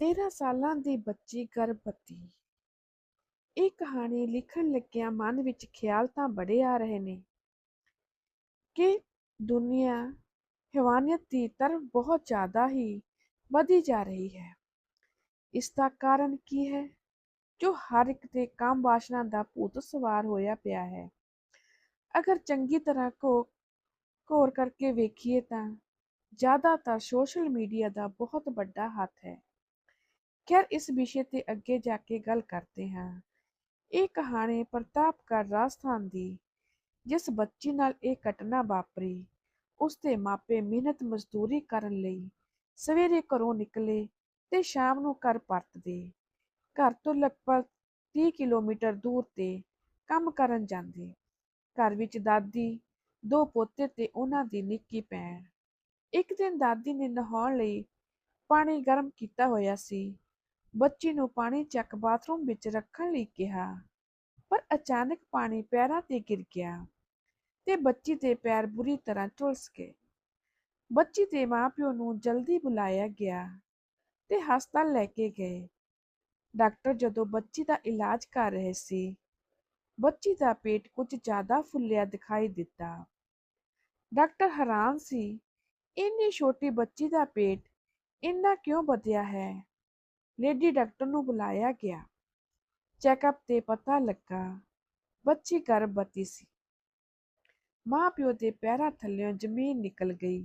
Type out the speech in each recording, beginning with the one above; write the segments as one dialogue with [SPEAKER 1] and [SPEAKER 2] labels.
[SPEAKER 1] 13 ਸਾਲਾਂ ਦੀ ਬੱਚੀ ਗਰਭਵਤੀ। ਇਹ ਕਹਾਣੀ ਲਿਖਣ ਲੱਗਿਆਂ ਮਨ ਵਿੱਚ ਖਿਆਲ ਤਾਂ ਬੜੇ ਆ ਰਹੇ ਨੇ ਕਿ ਦੁਨੀਆ ਹੈਵਾਨੀਅਤ ਦੀ ਤਰਫ ਬਹੁਤ ਜ਼ਿਆਦਾ ਹੀ ਵਧੀ ਜਾ ਰਹੀ ਹੈ। ਇਸ ਦਾ ਕਾਰਨ ਕੀ ਹੈ? ਜੋ ਹਰ ਇੱਕ ਦੇ ਕਾਮ ਵਾਸ਼ਨਾ ਦਾ ਭੂਤ ਸਵਾਰ ਹੋਇਆ ਪਿਆ ਹੈ। ਅਗਰ ਚੰਗੀ ਤਰ੍ਹਾਂ ਕੋ ਘੋਰ ਕਰਕੇ ਵੇਖੀਏ ਤਾਂ ਜ਼ਿਆਦਾਤਰ ਸੋਸ਼ਲ ਮੀਡੀਆ ਦਾ ਬਹੁਤ ਵੱਡਾ ਹੱਥ ਹੈ। ਖੈਰ, ਇਸ ਵਿਸ਼ੇ ਤੇ ਅੱਗੇ ਜਾ ਕੇ ਗੱਲ ਕਰਦੇ ਹਾਂ। ਇਹ ਕਹਾਣੀ ਪ੍ਰਤਾਪਗੜ੍ਹ ਰਾਜਸਥਾਨ ਦੀ, ਜਿਸ ਬੱਚੀ ਨਾਲ ਇਹ ਘਟਨਾ ਵਾਪਰੀ, ਉਸ ਦੇ ਮਾਪੇ ਮਿਹਨਤ ਮਜ਼ਦੂਰੀ ਕਰਨ ਲਈ ਸਵੇਰੇ ਘਰੋਂ ਨਿਕਲੇ ਤੇ ਸ਼ਾਮ ਨੂੰ ਘਰ ਪਰਤਦੇ। ਘਰ ਤੋਂ ਲਗਭਗ 30 ਕਿਲੋਮੀਟਰ ਦੂਰ ਤੇ ਕੰਮ ਕਰਨ ਜਾਂਦੇ। ਘਰ ਵਿੱਚ ਦਾਦੀ, ਦੋ ਪੋਤੇ ਤੇ ਉਹਨਾਂ ਦੀ ਨਿੱਕੀ ਭੈਣ। ਇੱਕ ਦਿਨ ਦਾਦੀ ਨੇ ਨਹਾਉਣ ਲਈ ਪਾਣੀ ਗਰਮ ਕੀਤਾ ਹੋਇਆ ਸੀ। ਬੱਚੀ ਨੂੰ ਪਾਣੀ ਚੱਕ ਬਾਥਰੂਮ ਵਿੱਚ ਰੱਖਣ ਲਈ ਕਿਹਾ, ਪਰ ਅਚਾਨਕ ਪਾਣੀ ਪੈਰਾਂ ਤੇ ਗਿਰ ਗਿਆ ਤੇ ਬੱਚੀ ਦੇ ਪੈਰ ਬੁਰੀ ਤਰ੍ਹਾਂ ਝੁਲਸ ਗਏ। ਬੱਚੀ ਦੇ ਮਾਪਿਓ ਨੂੰ ਜਲਦੀ ਬੁਲਾਇਆ ਗਿਆ ਤੇ ਹਸਪਤਾਲ ਲੈ ਕੇ ਗਏ। ਡਾਕਟਰ ਜਦੋਂ ਬੱਚੀ ਦਾ ਇਲਾਜ ਕਰ ਰਹੇ ਸੀ, ਬੱਚੀ ਦਾ ਪੇਟ ਕੁਝ ਜ਼ਿਆਦਾ ਫੁੱਲਿਆ ਦਿਖਾਈ ਦਿੱਤਾ। ਡਾਕਟਰ ਹੈਰਾਨ ਸੀ, ਇੰਨੀ ਛੋਟੀ ਬੱਚੀ ਦਾ ਪੇਟ ਇੰਨਾ ਕਿਉਂ ਵਧਿਆ ਹੈ? ਲੇਡੀ ਡਾਕਟਰ ਨੂੰ ਬੁਲਾਇਆ ਗਿਆ। ਚੈੱਕਅਪ ਤੇ ਪਤਾ ਲੱਗਾ, ਬੱਚੀ ਗਰਭਵਤੀ ਸੀ। ਮਾਂ ਪਿਓ ਦੇ ਪੈਰਾਂ ਥੱਲਿਓਂ ਜ਼ਮੀਨ ਨਿਕਲ ਗਈ।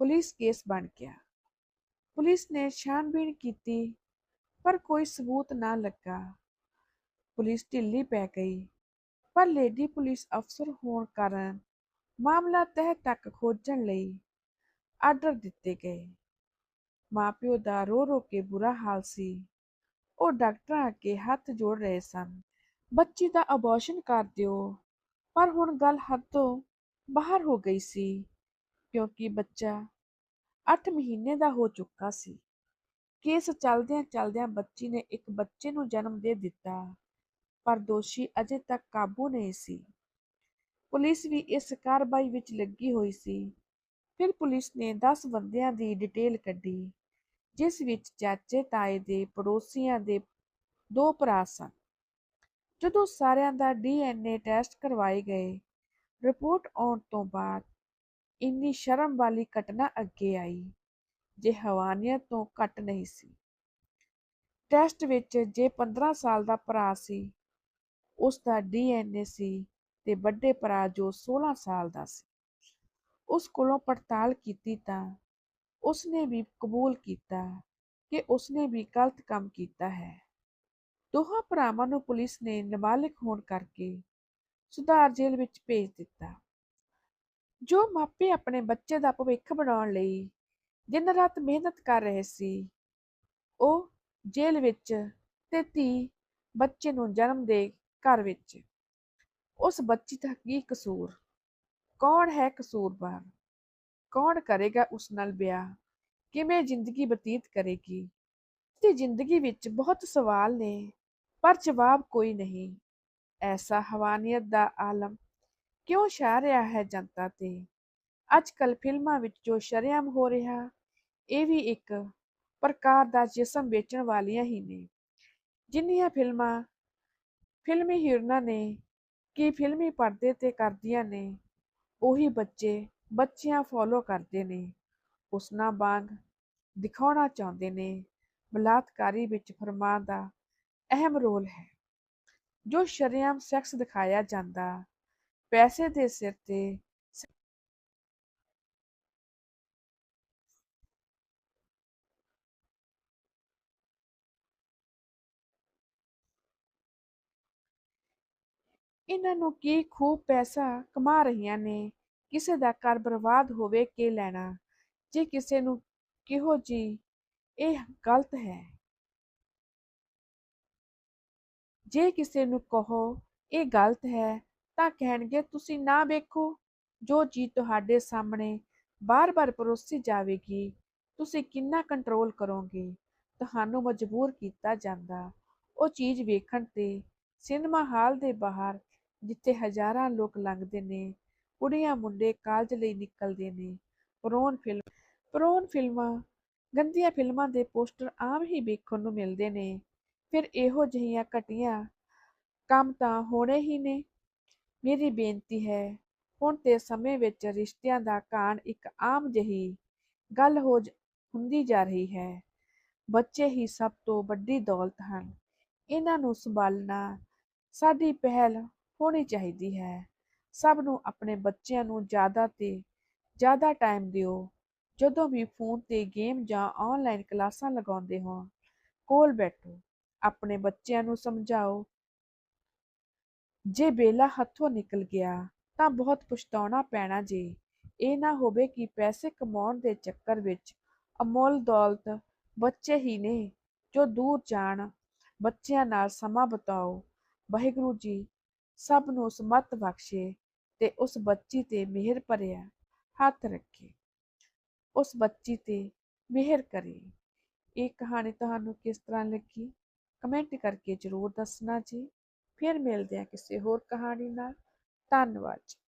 [SPEAKER 1] ਪੁਲਿਸ ਕੇਸ ਬਣ ਗਿਆ। ਪੁਲਿਸ ਨੇ ਛਾਣਬੀਣ ਕੀਤੀ, ਪਰ ਕੋਈ ਸਬੂਤ ਨਾ ਲੱਗਾ। ਪੁਲਿਸ ਢਿੱਲੀ ਪੈ ਗਈ, ਪਰ ਲੇਡੀ ਪੁਲਿਸ ਅਫਸਰ ਹੋਣ ਕਾਰਨ ਮਾਮਲਾ ਤਹਿ ਤੱਕ ਖੋਜਣ ਲਈ ਆਰਡਰ ਦਿੱਤੇ ਗਏ। ਮਾਪਿਓ ਦਾ ਰੋ ਰੋ ਕੇ ਬੁਰਾ ਹਾਲ ਸੀ। ਉਹ ਡਾਕਟਰਾਂ ਅੱਗੇ ਹੱਥ ਜੋੜ ਰਹੇ ਸਨ। ਬੱਚੀ ਦਾ ਅਬੋਰਸ਼ਨ ਕਰ ਦਿਓ। ਪਰ ਹੁਣ ਗੱਲ ਹੱਦੋਂ ਬਾਹਰ ਹੋ ਗਈ ਸੀ, ਕਿਉਂਕਿ ਬੱਚਾ 8 ਮਹੀਨੇ ਦਾ ਹੋ ਚੁੱਕਾ ਸੀ। ਕੇਸ ਚੱਲਦਿਆਂ ਚੱਲਦਿਆਂ ਬੱਚੀ ਨੇ ਇੱਕ ਬੱਚੇ ਨੂੰ ਜਨਮ ਦੇ ਦਿੱਤਾ, ਪਰ ਦੋਸ਼ੀ ਅਜੇ ਤੱਕ ਕਾਬੂ ਨਹੀਂ ਸੀ। ਪੁਲਿਸ ਵੀ ਇਸ ਕਾਰਵਾਈ ਵਿੱਚ ਲੱਗੀ ਹੋਈ ਸੀ। ਫਿਰ ਪੁਲਿਸ ਨੇ 10 ਬੰਦਿਆਂ ਦੀ ਡਿਟੇਲ ਕੱਢੀ, ਜਿਸ ਵਿੱਚ ਚਾਚੇ, ਤਾਏ ਦੇ ਪੜੋਸੀਆਂ ਦੇ ਦੋ ਭਰਾ ਸਨ। ਜਦੋਂ ਸਾਰਿਆਂ ਦਾ ਡੀਐਨਏ ਟੈਸਟ ਕਰਵਾਏ ਗਏ, ਰਿਪੋਰਟ ਆਉਣ ਤੋਂ ਬਾਅਦ ਇੰਨੀ ਸ਼ਰਮ ਵਾਲੀ ਘਟਨਾ ਅੱਗੇ ਆਈ, ਜੇ ਹਵਾਨੀਅਤ ਤੋਂ ਘੱਟ ਨਹੀਂ ਸੀ। ਟੈਸਟ ਵਿੱਚ ਜੇ 15 ਸਾਲ ਦਾ ਭਰਾ ਸੀ, ਉਸ ਦਾ ਡੀਐਨਏ ਸੀ ਤੇ ਵੱਡੇ ਭਰਾ ਜੋ 16 ਸਾਲ ਦਾ ਸੀ। ਉਸ ਕੋਲੋਂ ਪੜਤਾਲ ਕੀਤੀ ਤਾਂ ਉਸਨੇ ਵੀ ਕਬੂਲ ਕੀਤਾ ਕਿ ਉਸਨੇ ਵੀ ਗਲਤ ਕੰਮ ਕੀਤਾ ਹੈ। ਦੋਹਾਂ ਭਰਾਵਾਂ ਨੂੰ ਪੁਲਿਸ ਨੇ ਨਾਬਾਲਿਗ ਹੋਣ ਕਰਕੇ ਸੁਧਾਰ ਜੇਲ੍ਹ ਵਿੱਚ ਭੇਜ ਦਿੱਤਾ। ਜੋ ਮਾਪੇ ਆਪਣੇ ਬੱਚੇ ਦਾ ਭਵਿੱਖ ਬਣਾਉਣ ਲਈ ਦਿਨ ਰਾਤ ਮਿਹਨਤ ਕਰ ਰਹੇ ਸੀ, ਉਹ ਜੇਲ੍ਹ ਵਿੱਚ ਤੇ ਧੀ ਬੱਚੇ ਨੂੰ ਜਨਮ ਦੇ ਘਰ ਵਿੱਚ। ਉਸ ਬੱਚੀ ਦਾ ਕੀ ਕਸੂਰ? ਕੌਣ ਹੈ ਕਸੂਰਵਾਰ? ਕੌਣ ਕਰੇਗਾ ਉਸ ਨਾਲ ਵਿਆਹ? ਕਿਵੇਂ ਜ਼ਿੰਦਗੀ ਬਤੀਤ ਕਰੇਗੀ? ਤੇ ਜ਼ਿੰਦਗੀ ਵਿੱਚ ਬਹੁਤ ਸਵਾਲ ਨੇ, ਪਰ ਜਵਾਬ ਕੋਈ ਨਹੀਂ। ਐਸਾ ਹਵਾਨੀਅਤ ਦਾ ਆਲਮ ਕਿਉਂ ਛਾ ਰਿਹਾ ਹੈ ਜਨਤਾ ਤੇ? ਅੱਜ ਕੱਲ ਫਿਲਮਾਂ ਵਿੱਚ ਜੋ ਸ਼ਰੇਆਮ ਹੋ ਰਿਹਾ, ਇਹ ਵੀ ਇੱਕ ਪ੍ਰਕਾਰ ਦਾ ਜਿਸਮ ਵੇਚਣ ਵਾਲੀਆਂ ਹੀ ਨੇ। ਜਿੰਨੀਆਂ ਫਿਲਮਾਂ, ਫਿਲਮੀ ਹੀਰੋਇਨਾਂ ਨੇ ਕੀ ਫਿਲਮੀ ਪਰਦੇ ਤੇ ਕਰਦੀਆਂ ਨੇ ਉਹੀ ਬੱਚੇ ਬੱਚਿਆਂ ਫੋਲੋ ਕਰਦੇ ਨੇ। ਉਸਨਾ ਵਾਂਗ ਦਿਖਾਉਣਾ ਚਾਹੁੰਦੇ ਨੇ, ਬਲਾਤਕਾਰੀ ਵਿੱਚ ਫਰਮਾਨ ਦਾ ਅਹਿਮ ਰੋਲ ਹੈ। ਜੋ ਸ਼ਰੇਆਮ ਸੈਕਸ ਦਿਖਾਇਆ ਜਾਂਦਾ, ਪੈਸੇ ਦੇ ਸਿਰ ਤੇ ਇਹਨਾਂ ਨੂੰ ਕੀ ਖੂਬ ਪੈਸਾ ਕਮਾ ਰਹੀਆਂ ਨੇ, ਕਿਸੇ ਦਾ ਘਰ ਬਰਬਾਦ ਹੋਵੇ ਕੇ ਲੈਣਾ, ਜੇ ਕਿਸੇ ਨੂੰ ਕਿਹੋ ਜੀ ਇਹ ਗਲਤ ਹੈ। ਜੇ ਕਿਸੇ ਨੂੰ ਕਹੋ ਇਹ ਗਲਤ ਹੈ, ਤਾਂ ਕਹਿਣਗੇ, ਤੁਸੀਂ ਨਾ ਵੇਖੋ, ਜੋ ਚੀਜ਼ ਤੁਹਾਡੇ ਸਾਹਮਣੇ ਬਾਰ-ਬਾਰ ਪਰੋਸੀ ਜਾਵੇਗੀ, ਤੁਸੀਂ ਕਿੰਨਾ ਕੰਟਰੋਲ ਕਰੋਗੇ, ਤੁਹਾਨੂੰ ਮਜਬੂਰ ਕੀਤਾ ਜਾਂਦਾ। ਉਹ ਚੀਜ਼ ਵੇਖਣ ਤੇ ਸਿਨੇਮਾ ਹਾਲ ਦੇ ਬਾਹਰ ਜਿੱਥੇ ਹਜ਼ਾਰਾਂ ਲੋਕ ਲੰਘਦੇ ਨੇ, ਕੁੜੀਆਂ ਮੁੰਡੇ ਕਾਲਜ ਲਈ ਨਿਕਲਦੇ ਨੇ। ਪਰੋਨ ਫਿਲਮ ਪਰੋਨ ਫਿਲਮਾਂ, ਗੰਦੀਆਂ ਫਿਲਮਾਂ ਦੇ ਪੋਸਟਰ ਆਮ ਹੀ ਵੇਖਣ ਨੂੰ ਮਿਲਦੇ ਨੇ। ਫਿਰ ਇਹੋ ਜਿਹੀਆਂ ਘਟੀਆਂ ਕੰਮ ਤਾਂ ਹੋਣੇ ਹੀ ਨੇ। ਮੇਰੀ ਬੇਨਤੀ ਹੈ, ਹੁਣ ਤੇ ਸਮੇਂ ਵਿੱਚ ਰਿਸ਼ਤਿਆਂ ਦਾ ਕਾਣ ਇੱਕ ਆਮ ਜਿਹੀ ਗੱਲ ਹੋ ਜ- ਹੁੰਦੀ ਜਾ ਰਹੀ ਹੈ। ਬੱਚੇ ਹੀ ਸਭ ਤੋਂ ਵੱਡੀ ਦੌਲਤ ਹਨ। ਇਹਨਾਂ ਨੂੰ ਸੰਭਾਲਣਾ ਸਾਡੀ ਪਹਿਲ ਹੋਣੀ ਚਾਹੀਦੀ ਹੈ। ਸਭ ਨੂੰ ਆਪਣੇ ਬੱਚਿਆਂ ਨੂੰ ਜ਼ਿਆਦਾ ਤੇ ਜ਼ਿਆਦਾ ਟਾਈਮ ਦਿਓ। ਜਦੋਂ ਵੀ ਫੋਨ ਤੇ ਗੇਮ ਜਾਂ ਆਨਲਾਈਨ ਕਲਾਸਾਂ ਲਗਾਉਂਦੇ ਹੋ, ਕੋਲ ਬੈਠੋ। ਆਪਣੇ ਬੱਚਿਆਂ ਨੂੰ ਸਮਝਾਓ। ਜੇ ਬੇਲਾ ਹੱਥੋਂ ਨਿਕਲ ਗਿਆ, ਤਾਂ ਬਹੁਤ ਪਛਤਾਉਣਾ ਪੈਣਾ ਜੇ। ਇਹ ਨਾ ਹੋਵੇ ਕਿ ਪੈਸੇ ਕਮਾਉਣ ਦੇ ਚੱਕਰ ਵਿੱਚ ਅਮੋਲ ਦੌਲਤ ਬੱਚੇ ਹੀ ਨੇ, ਜੋ ਦੂਰ ਜਾਣ। ਬੱਚਿਆਂ ਨਾਲ ਸਮਾਂ ਬਿਤਾਓ। ਵਾਹਿਗੁਰੂ ਜੀ ਸਭ ਨੂੰ ਸਮਤ ਬਖਸ਼ੇ ਤੇ ਉਸ ਬੱਚੀ ਤੇ ਮਿਹਰ ਭਰਿਆ ਹੱਥ ਰੱਖੇ। ਉਸ ਬੱਚੀ ਤੇ ਮਿਹਰ ਕਰੇ। ਇਹ ਕਹਾਣੀ ਤੁਹਾਨੂੰ ਕਿਸ ਤਰ੍ਹਾਂ ਲੱਗੀ? ਕਮੈਂਟ ਕਰਕੇ ਜ਼ਰੂਰ ਦੱਸਣਾ ਜੀ। ਫਿਰ ਮਿਲਦੇ ਹਾਂ ਕਿਸੇ ਹੋਰ ਕਹਾਣੀ ਨਾਲ। ਧੰਨਵਾਦ ਜੀ।